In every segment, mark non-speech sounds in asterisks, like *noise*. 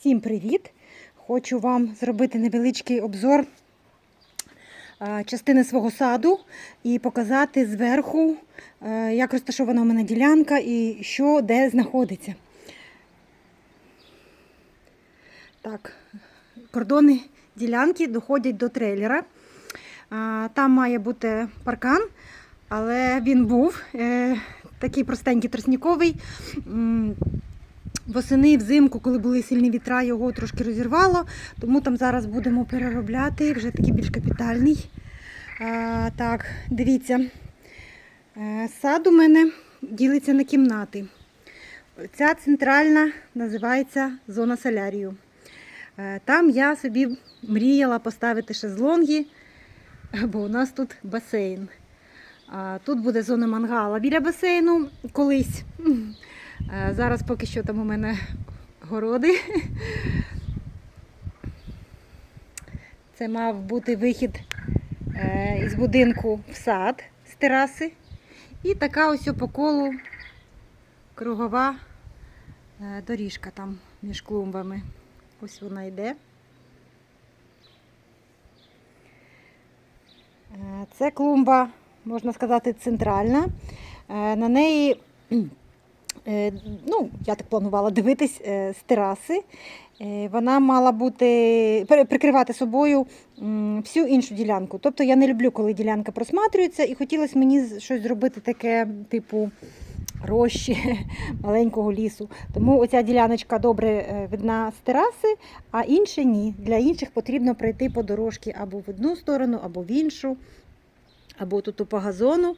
Всім привіт! Хочу вам зробити невеличкий обзор частини свого саду і показати зверху, е, як розташована у мене ділянка і що де знаходиться. Так, кордони ділянки доходять до трейлера. Там має бути паркан, але він був е, такий простенький тростниковий. Восени, взимку, коли були сильні вітра, його трошки розірвало, тому там зараз будемо переробляти, вже такий більш капітальний. А, так, дивіться, Е, сад у мене ділиться на кімнати. Ця центральна називається зона солярію. Е, Там я собі мріяла поставити шезлонги, бо у нас тут басейн. Тут буде зона мангала біля басейну колись. Е, Зараз поки що там у мене городи. Це мав бути вихід е, із будинку в сад з тераси. І така ось по колу кругова е, доріжка там між клумбами. Ось вона йде. Це клумба, можна сказати, центральна. На неї, ну, я так планувала дивитись е, з тераси. Е, Вона мала бути прикривати собою всю іншу ділянку. Тобто я не люблю, коли ділянка просматрюється, і хотілося мені щось зробити таке, типу рощі *laughs* маленького лісу. Тому оця діляночка добре е, видна з тераси, а інше ні. Для інших потрібно пройти по дорожці або в одну сторону, або в іншу, або тут по газону.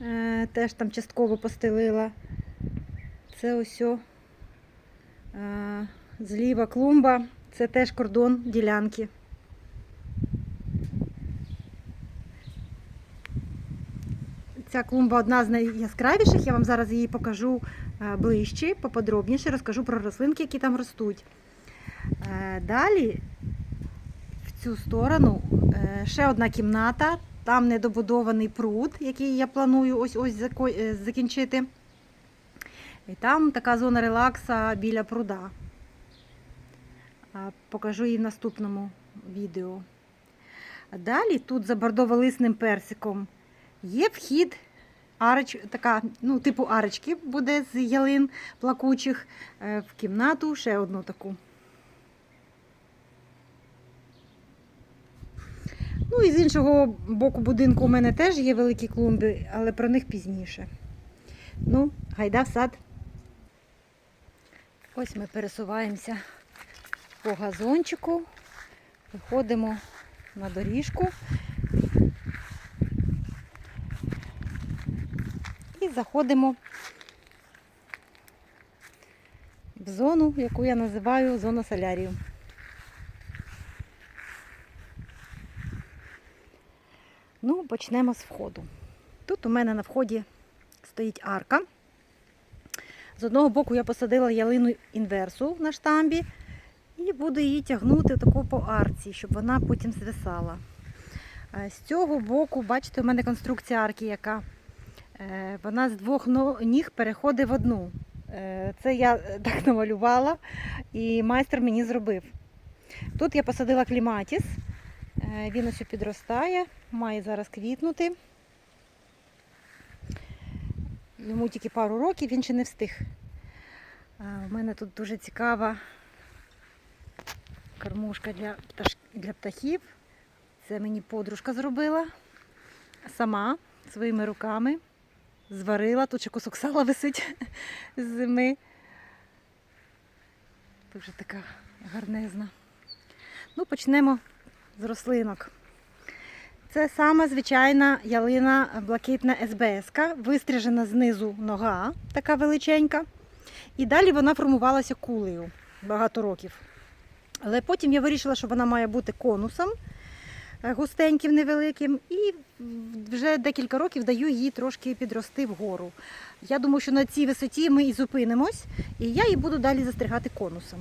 Е, Теж там частково постелила. Це ось зліва клумба, це теж кордон ділянки. Ця клумба одна з найяскравіших. Я вам зараз її покажу е, ближче, поподробніше, розкажу про рослинки, які там ростуть. Е, Далі в цю сторону е, ще одна кімната, там недобудований пруд, який я планую ось ось закінчити. І там така зона релакса біля пруда. Покажу її в наступному відео. Далі тут за бордово-лисним персиком є вхід, ареч, така, ну, типу арочки буде з ялин плакучих е, в кімнату, ще одну таку. Ну і з іншого боку будинку у мене теж є великі клумби, але про них пізніше. Ну, гайда в сад. Ось ми пересуваємося по газончику, виходимо на доріжку і заходимо в зону, яку я називаю зона солярію. Ну, почнемо з входу. Тут у мене на вході стоїть арка. З одного боку я посадила ялину інверсу на штамбі і буду її тягнути таку по арці, щоб вона потім звисала. Е, З цього боку, бачите, у мене конструкція арки, яка е, вона з двох ніг переходить в одну. Е, Це я *laughs* так намалювала і майстер мені зробив. Тут я посадила кліматіс, він ось підростає, має зараз квітнути. Йому тільки пару років, він ще не встиг. У мене тут дуже цікава кормушка для, пташ... для птахів. Це мені подружка зробила сама своїми руками. Зварила, тут ще кусок сала висить *laughs* з зими. Дуже така гарнезна. Ну, почнемо з рослинок. Це саме звичайна ялина блакитна СБС, вистрижена знизу нога, така величенька. І далі вона формувалася кулею багато років. Але потім я вирішила, що вона має бути конусом е, густеньким, невеликим, і вже декілька років даю їй трошки підрости вгору. Я думаю, що на цій висоті ми і зупинимось, і я її буду далі застригати конусом.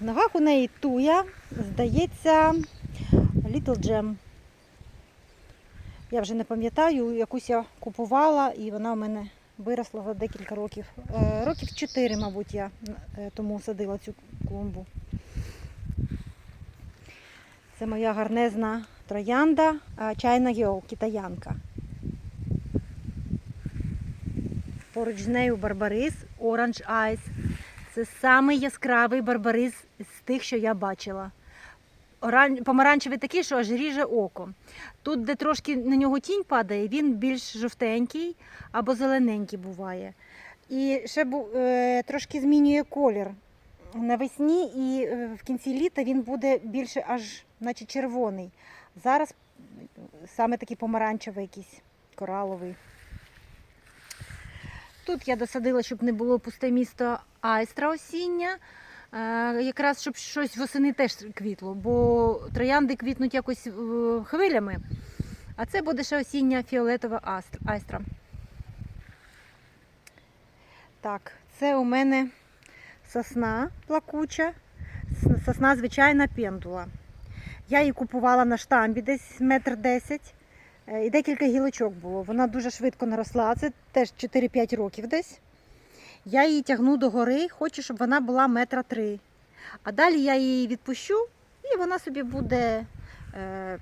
В ногах у неї туя, здається, Little Gem. Я вже не пам'ятаю, якусь я купувала, і вона у мене виросла за декілька років. Е, Років 4, мабуть, я е, тому садила цю клумбу. Це моя гарнезна троянда чайна геол, китаянка. Поруч з нею барбарис Orange Eyes. Це самий яскравий барбарис з тих, що я бачила. Оран... Помаранчевий такий, що аж ріже око. Тут, де трошки на нього тінь падає, він більш жовтенький або зелененький буває. І ще е, трошки змінює колір. Навесні і е, в кінці літа він буде більше аж наче червоний. Зараз саме такий помаранчевий якийсь кораловий. Тут я досадила, щоб не було пусте місто айстра осіння. Е, Якраз щоб щось восени теж квітло, бо троянди квітнуть якось е, хвилями. А це буде ще осіння фіолетова айстра. Так, це у мене сосна плакуча, сосна звичайна пендула. Я її купувала на штамбі десь метр десять. Е, І декілька гілочок було. Вона дуже швидко наросла. Це теж 4-5 років десь. Я її тягну до гори, хочу, щоб вона була метра три. А далі я її відпущу, і вона собі буде. Е,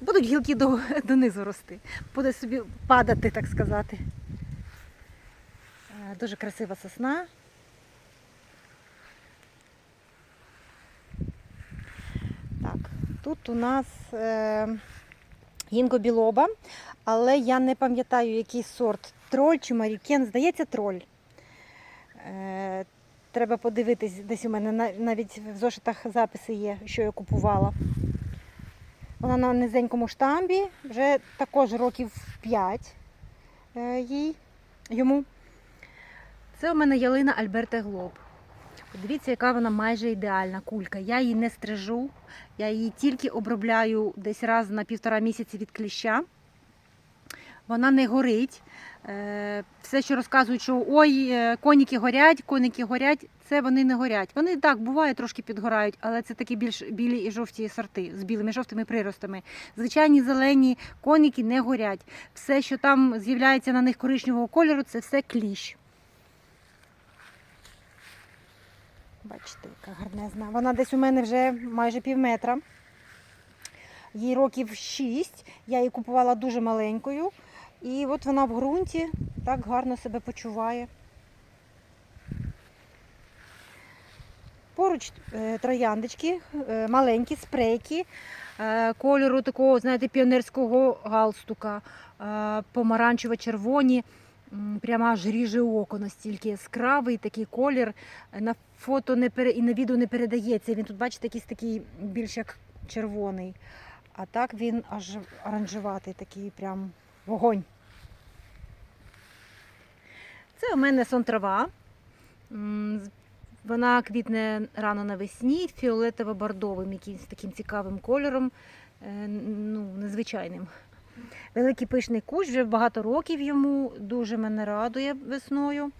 будуть гілки до, *laughs* донизу рости. Буде собі падати, так сказати. Е, дуже красива сосна. Так, тут у нас е, гінго білоба, але я не пам'ятаю, який сорт троль чи марікен. Здається, троль. Е, треба подивитись, десь у мене навіть в зошитах записи є, що я купувала. Вона на низенькому штамбі, вже також років 5 е, їй, йому. Це у мене ялина Альберта Глоб. Подивіться, яка вона майже ідеальна кулька. Я її не стрижу, я її тільки обробляю десь раз на півтора місяці від кліща. Вона не горить. Е, Все, що розказують, що ой, е, коніки горять, коніки горять, це вони не горять. Вони так буває, трошки підгорають, але це такі більш білі і жовті сорти з білими жовтими приростами. Звичайні зелені коніки не горять. Все, що там з'являється на них коричневого кольору, це все кліщ. Бачите, яка гарнезна. Вона десь у мене вже майже пів метра. Їй років 6. Я її купувала дуже маленькою. І от вона в ґрунті так гарно себе почуває. Поруч е, трояндочки, е, маленькі спрейки, е, кольору такого, знаєте, піонерського галстука, помаранчево-червоні. Прямо аж ріже око настільки яскравий такий колір. На фото не пере... і на відео не передається. Він тут, бачите, якийсь такий більш як червоний. А так він аж оранжеватий, такий прям вогонь. Це у мене сон трава. М, з- Вона квітне рано навесні, фіолетово-бордовим, якимось таким цікавим кольором, е, ну, незвичайним. Великий пишний кущ, вже багато років йому, дуже мене радує весною.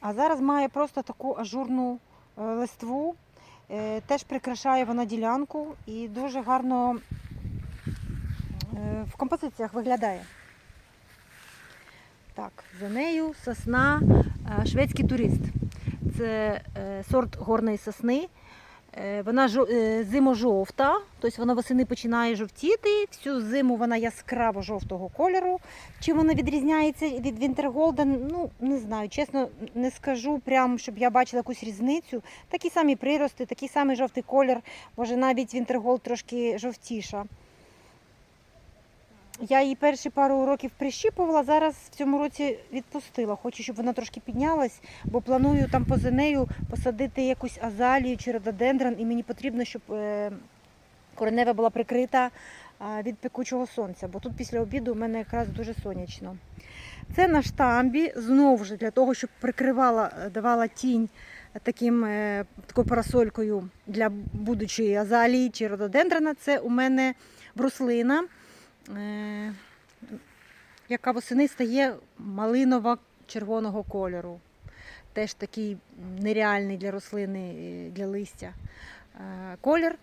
А зараз має просто таку ажурну е, листву. Е, Теж прикрашає вона ділянку і дуже гарно в композиціях виглядає. Так, за нею сосна е, шведський турист. Це е, сорт горної сосни. Е, Вона е, зимо-жовта, тобто вона восени починає жовтіти. Всю зиму вона яскраво жовтого кольору. Чим вона відрізняється від Вінтерголден, ну не знаю, чесно не скажу, прям, щоб я бачила якусь різницю. Такі самі прирости, такий самий жовтий колір, може навіть Вінтерголд трошки жовтіша. Я її перші пару років прищіпувала, зараз в цьому році відпустила. Хочу, щоб вона трошки піднялась, бо планую там поза нею посадити якусь азалію чи рододендрон, і мені потрібно, щоб е, коренева була прикрита від пекучого сонця, бо тут після обіду у мене якраз дуже сонячно. Це на штамбі, знову ж для того, щоб прикривала, е, давала тінь таким, е, такою парасолькою для будучої азалії чи рододендрона. Це у мене бруслина, е, яка восени стає малиново-червоного кольору. Теж такий нереальний для рослини, е, для листя е, колір.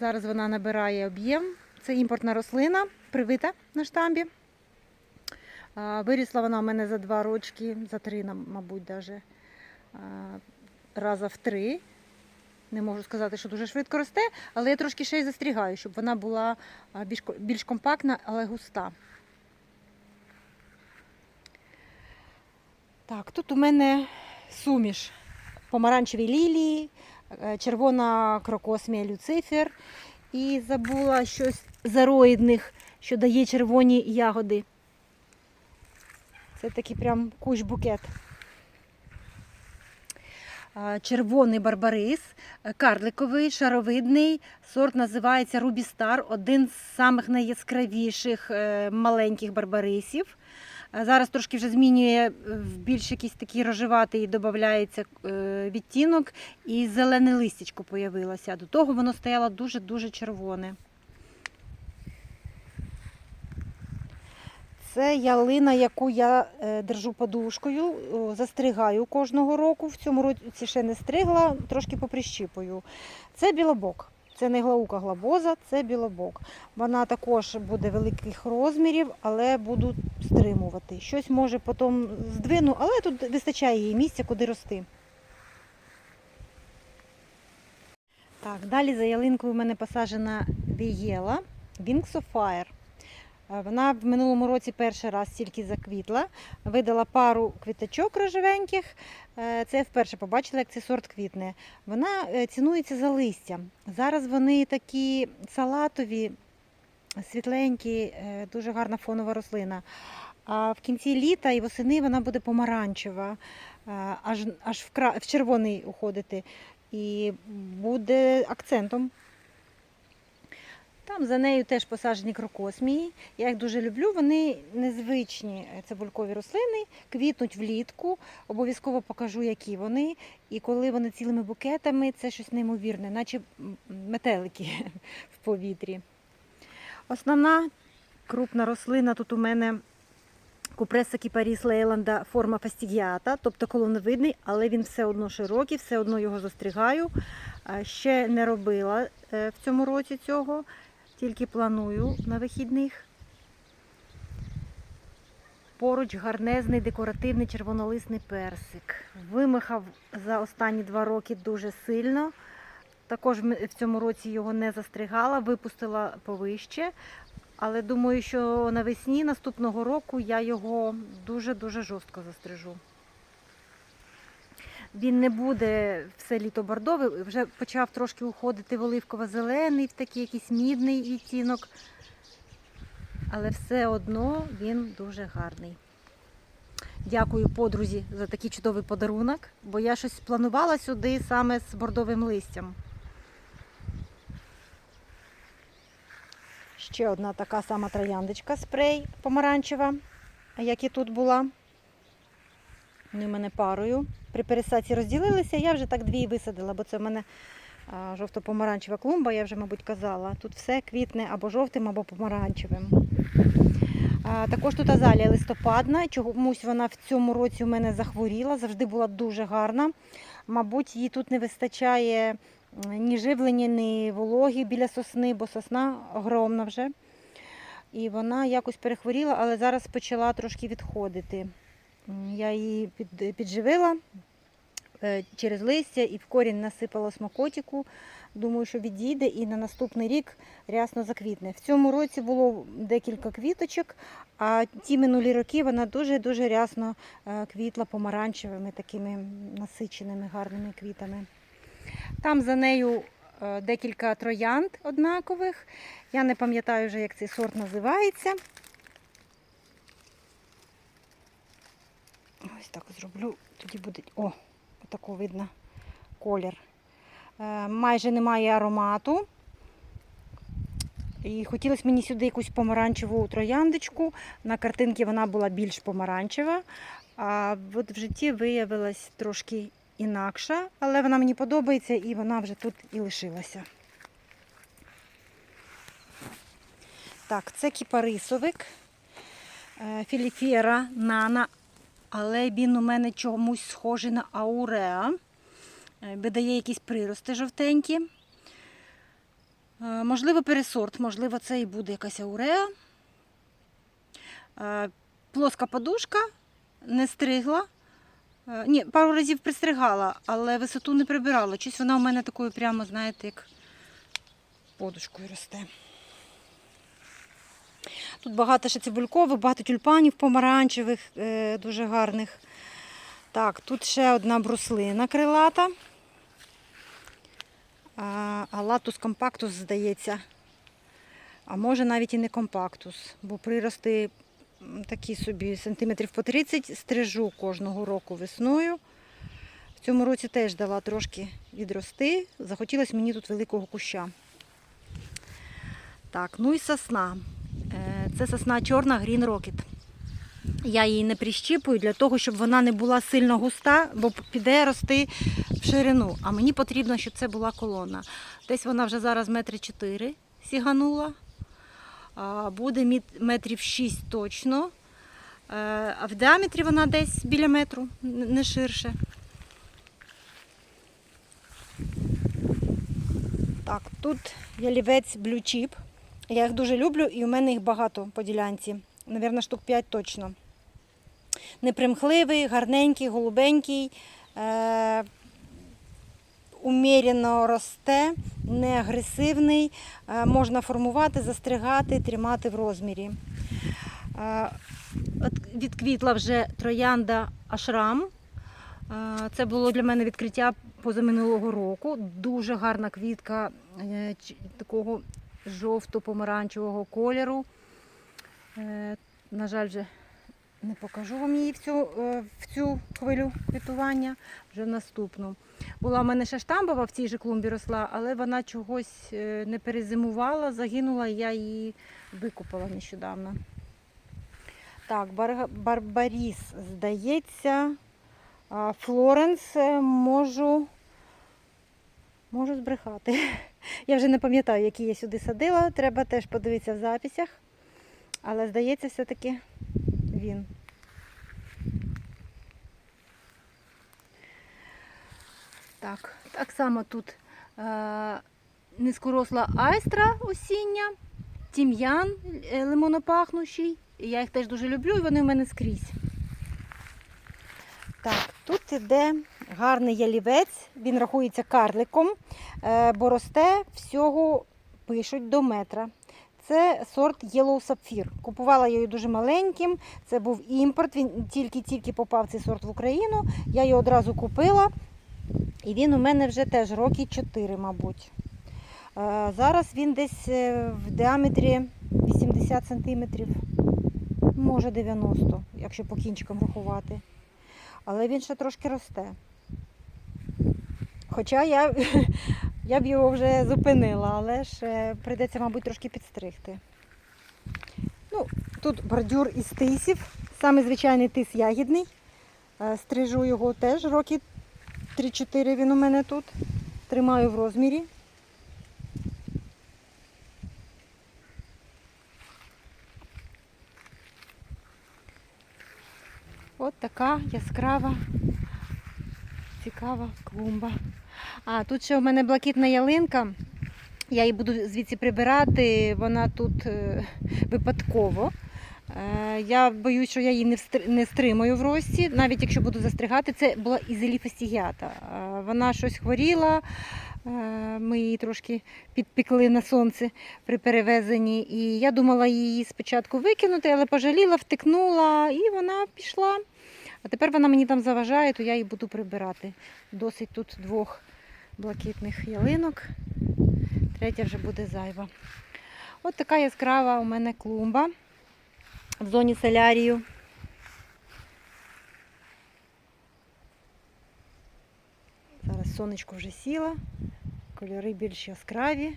Зараз вона набирає об'єм. Це імпортна рослина, привита на штамбі. Вирісла вона у мене за два рочки, за три, мабуть, навіть раза в три. Не можу сказати, що дуже швидко росте, але я трошки ще й застрігаю, щоб вона була більш, більш компактна, але густа. Так, тут у мене суміш помаранчеві лілії, е, червона крокосмія люцифер і забула щось з ароїдних, що дає червоні ягоди. Це такий прям кущ-букет. А, Червоний барбарис, е, карликовий, шаровидний. Сорт називається Рубі Стар, один з самих найяскравіших е, маленьких барбарисів. Зараз трошки вже змінює е, в більш якийсь такий рожеватий, додається е, відтінок, і зелене листячко появилося. До того воно стояло дуже-дуже червоне. Це ялина, яку я е, держу подушкою, застригаю кожного року. В цьому році ще не стригла, трошки поприщіпую. Це білобок. Це не глаука глобоза, це білобок. Вона також буде великих розмірів, але буду стримувати. Щось може потім здвину, але тут вистачає їй місця, куди рости. Так, далі за ялинкою в мене посаджена вієла Wings of Fire. Е, Вона в минулому році перший раз тільки заквітла, видала пару квіточок рожевеньких. Е, Це я вперше побачила, як цей сорт квітне. Вона е, цінується за листя. Зараз вони такі салатові, світленькі, дуже гарна фонова рослина. А в кінці літа і восени вона буде помаранчева, аж, аж в, кра... в червоний уходити. І буде акцентом. Там за нею теж посаджені крокосмії. Я їх дуже люблю. Вони незвичні цибулькові рослини, квітнуть влітку. Обов'язково покажу, які вони. І коли вони цілими букетами, це щось неймовірне, наче метелики *laughs* в повітрі. Основна крупна рослина тут у мене купреса кіпаріс Лейланда форма фастігіата, тобто колоновидний, але він все одно широкий, все одно його застригаю. Ще не робила е, в цьому році цього, тільки планую на вихідних. Поруч гарнезний декоративний червонолисний персик. Вимихав за останні два роки дуже сильно. Також в цьому році його не застригала, випустила повище. Але думаю, що навесні наступного року я його дуже-дуже жорстко застрижу. Він не буде все літо бордовий, вже почав трошки уходити в оливково-зелений, в такий якийсь мідний відтінок. Але все одно він дуже гарний. Дякую подрузі за такий чудовий подарунок, бо я щось планувала сюди саме з бордовим листям. Ще одна така сама трояндочка спрей помаранчева, як і тут була. Вони в мене парою. При пересадці розділилися, я вже так дві висадила, бо це в мене жовто-помаранчева клумба, я вже, мабуть, казала. Тут все квітне або жовтим, або помаранчевим. Також тут азалія листопадна. Чомусь вона в цьому році у мене захворіла, завжди була дуже гарна. Мабуть, їй тут не вистачає ні живлення, ні вологи біля сосни, бо сосна огромна вже. І вона якось перехворіла, але зараз почала трошки відходити. Я її під, підживила е, через листя і в корінь насипала смокотіку. Думаю, що відійде і на наступний рік рясно заквітне. В цьому році було декілька квіточок, а ті минулі роки вона дуже-дуже рясно е, квітла помаранчевими, такими насиченими гарними квітами. Там за нею е, декілька троянд однакових. Я не пам'ятаю вже, як цей сорт називається. Ось так зроблю. Тоді буде. О, отако видно колір. Е, Майже немає аромату. І хотілося мені сюди якусь помаранчеву трояндочку. На картинці вона була більш помаранчева. А от в житті виявилась трошки інакша, але вона мені подобається і вона вже тут і лишилася. Так, це кіпарисовик. Е, Філіфера Нана, але він у мене чомусь схожий на ауреа. Е, Видає якісь прирости жовтенькі. Е, Можливо, пересорт, можливо, це і буде якась ауреа. Е, плоска подушка, не стригла. Ні, пару разів пристригала, але висоту не прибирала. Щось вона у мене такою прямо, знаєте, як подушкою росте. Тут багато ще цибулькових, багато тюльпанів помаранчевих, е, дуже гарних. Так, тут ще одна бруслина крилата. А, латус компактус, здається. А може навіть і не компактус, бо прирости такі собі сантиметрів по 30 стрижу кожного року весною. В цьому році теж дала трошки відрости. Захотілося мені тут великого куща. Так, ну і сосна. Це сосна чорна Green Rocket. Я її не прищіпую для того, щоб вона не була сильно густа, бо піде рости в ширину. А мені потрібно, щоб це була колона. Десь вона вже зараз метри 4 сіганула. Буде метрів 6 точно. Е, А в діаметрі вона десь біля метру, не ширше. Так, тут ялівець Chip. Я їх дуже люблю і у мене їх багато по ділянці. Навірно, штук 5 точно. Непримхливий, гарненький, голубенький. Е- умірено росте, не агресивний, е, можна формувати, застригати, тримати в розмірі. Е, відквітла вже троянда Ашрам. Е, Це було для мене відкриття позаминулого року. Дуже гарна квітка е, такого жовто-помаранчевого кольору. Е, На жаль, вже не покажу вам її в цю, е, в цю хвилю квітування, вже наступну. Була в мене ще штамбова в цій же клумбі росла, але вона чогось е, не перезимувала, загинула, я її викупила нещодавно. Так, бар- Барбаріс, здається, Флоренс можу, можу збрехати. Я вже не пам'ятаю, які я сюди садила. Треба теж подивитися в записях. Але здається, все-таки він. Так, так само тут е, низькоросла айстра осіння, тім'ян е, лимонопахнущий. Я їх теж дуже люблю і вони в мене скрізь. Так, тут іде гарний ялівець, він рахується карликом, е, бо росте всього, пишуть, до метра. Це сорт Yellow Sapphire. Купувала я його дуже маленьким. Це був імпорт. Він тільки-тільки попав цей сорт в Україну. Я його одразу купила. І він у мене вже теж роки 4, мабуть. Е, Зараз він десь е, в діаметрі 80 см, може 90, якщо по кінчикам рахувати. Але він ще трошки росте. Хоча я, *laughs* я б його вже зупинила, але ж прийдеться, мабуть, трошки підстригти. Ну, тут бордюр із тисів, саме звичайний тис ягідний. Е, Стрижу його теж роки 3-4 він у мене тут. Тримаю в розмірі. От така яскрава, цікава клумба. А тут ще у мене блакитна ялинка. Я її буду звідси прибирати, вона тут е, випадково. Е, Я боюсь, що я її не, встр- не стримаю в рості, навіть якщо буду застригати. Це була ізелі фастігіата. Е, Вона щось хворіла, е, ми її трошки підпікли на сонце при перевезенні. І я думала її спочатку викинути, але пожаліла, втикнула і вона пішла. А тепер вона мені там заважає, то я її буду прибирати. Досить тут двох блакитних ялинок. Третя вже буде зайва. От така яскрава у мене клумба в зоні солярію. Зараз сонечко вже сіло, кольори більш яскраві.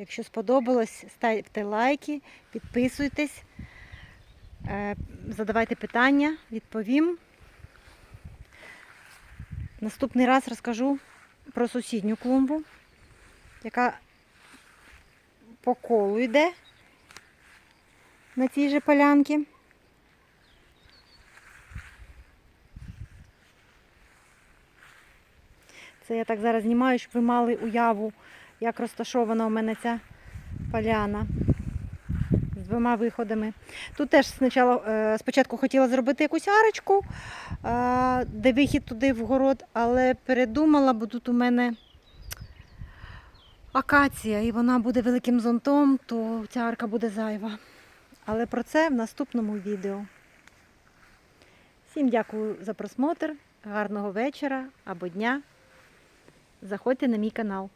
Якщо сподобалось, ставте лайки, підписуйтесь, е, задавайте питання, відповім. Наступний раз розкажу про сусідню клумбу, яка по колу йде на цій же полянці. Це я так зараз знімаю, щоб ви мали уяву, як розташована у мене ця поляна з двома виходами. Тут теж спочатку, е, хотіла зробити якусь арочку, е, де вихід туди в город, але передумала, бо тут у мене акація, і вона буде великим зонтом, то ця арка буде зайва. Але про це в наступному відео. Всім дякую за просмотр, гарного вечора або дня. Заходьте на мій канал.